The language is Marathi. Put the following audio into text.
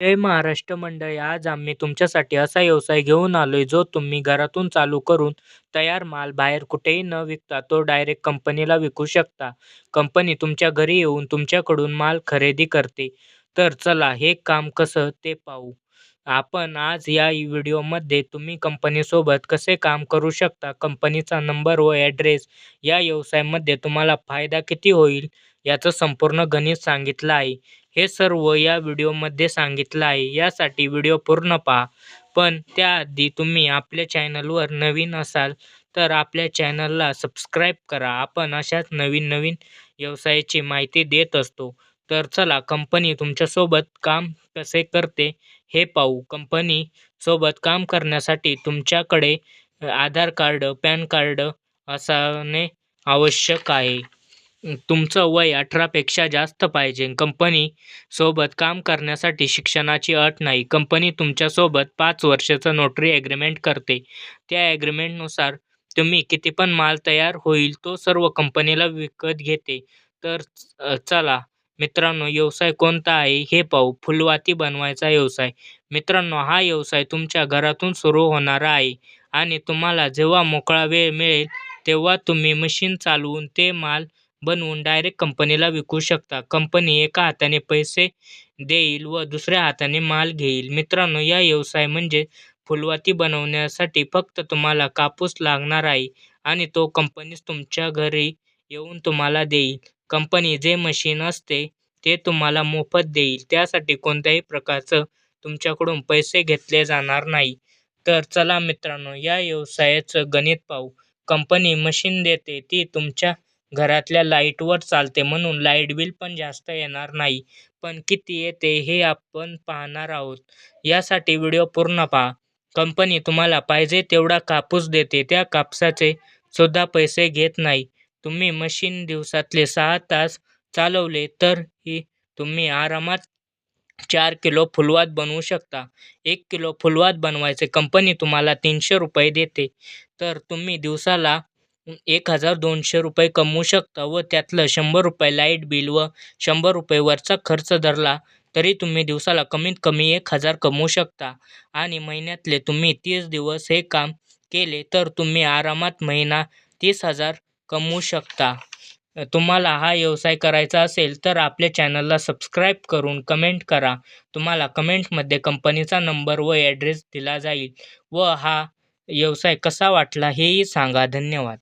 जय महाराष्ट्र मंडळी आज आम्ही तुमच्यासाठी असा व्यवसाय घेऊन आलोय जो तुम्ही घरातून चालू करून तयार माल बाहेर कुठेही न विकता तो डायरेक्ट कंपनीला विकू शकता. कंपनी तुमच्या घरी येऊन तुमच्याकडून माल खरेदी करते. तर चला हे काम कसं ते पाहू. आपण आज या व्हिडिओमध्ये तुम्ही कंपनीसोबत कसे काम करू शकता कंपनीचा नंबर व ॲड्रेस या व्यवसायामध्ये तुम्हाला फायदा किती होईल याचं संपूर्ण गणित सांगितलं आहे. हे सर्व या व्हिडिओमध्ये सांगितलं आहे. यासाठी व्हिडिओ पूर्ण पहा. पण त्याआधी तुम्ही आपल्या चॅनलवर नवीन असाल तर आपल्या चॅनलला सबस्क्राईब करा. आपण अशाच नवीन नवीन व्यवसायाची माहिती देत असतो. तर चला कंपनी तुमच्यासोबत काम कसे करते हे पाहू. कंपनी सोबत काम करण्यासाठी तुमच्याकडे आधार कार्ड पॅन कार्ड असणे आवश्यक आहे. तुमचं वय अठरापेक्षा जास्त पाहिजे. कंपनी सोबत काम करण्यासाठी शिक्षणाची अट नाही. कंपनी तुमच्यासोबत पाच वर्षाचं नोटरी ॲग्रीमेंट करते. त्या ॲग्रीमेंटनुसार तुम्ही किती पण माल तयार होईल तो सर्व कंपनीला विकत घेते. तर चला. मित्रांनो व्यवसाय कोणता आहे हे पाहू. फुलवाती बनवायचा व्यवसाय. मित्रांनो हा व्यवसाय तुमच्या घरातून सुरू होणारा आहे आणि तुम्हाला जेव्हा मोकळा वेळ मिळेल तेव्हा तुम्ही मशीन चालवून ते माल बनवून डायरेक्ट कंपनीला विकू शकता. कंपनी एका हाताने पैसे देईल व दुसऱ्या हाताने माल घेईल. मित्रांनो या व्यवसाय म्हणजे फुलवाती बनवण्यासाठी फक्त तुम्हाला कापूस लागणार आहे आणि तो कंपनीच तुमच्या घरी येऊन तुम्हाला देईल. कंपनी जे मशीन असते ते तुम्हाला मोफत देईल. त्यासाठी कोणत्याही प्रकारचं तुमच्याकडून पैसे घेतले जाणार नाही. तर चला मित्रांनो या व्यवसायाचं गणित पाहू. कंपनी मशीन देते ती तुमच्या घरातल्या लाईटवर चालते म्हणून लाइट बिल पण जास्त येणार नाही. पण किती येते हे आपण पाहणार आहोत. यासाठी व्हिडिओ पूर्ण पहा. कंपनी तुम्हाला पाहिजे तेवढा कापूस देते. त्या कापसाचे सुद्धा पैसे घेत नाही. तुम्ही मशीन दिवसातले सहा तास चालवले तर ही तुम्ही आरामात चार किलो फुलवात बनवू शकता. एक किलो फुलवात बनवायचे. कंपनी तुम्हाला तीनशे रुपये देते. तर तुम्ही दिवसाला एक हजार दोनशे रुपये कमवू शकता व त्यातलं शंभर रुपये लाइट बिल व शंभर रुपये वरचा खर्च धरला तरी तुम्ही दिवसाला कमीत कमी एक हजार कमवू शकता. आणि महिन्यातले तुम्ही तीस दिवस हे काम केले तर तुम्ही आरामात महिना तीस हजार कमवू शकता. तुम्हाला हा व्यवसाय करायचा असेल तर आपल्या चॅनलला सबस्क्राईब करून कमेंट करा. तुम्हाला कमेंटमध्ये कंपनीचा नंबर व ॲड्रेस दिला जाईल व हा व्यवसाय कसा वाटला हेही सांगा. धन्यवाद.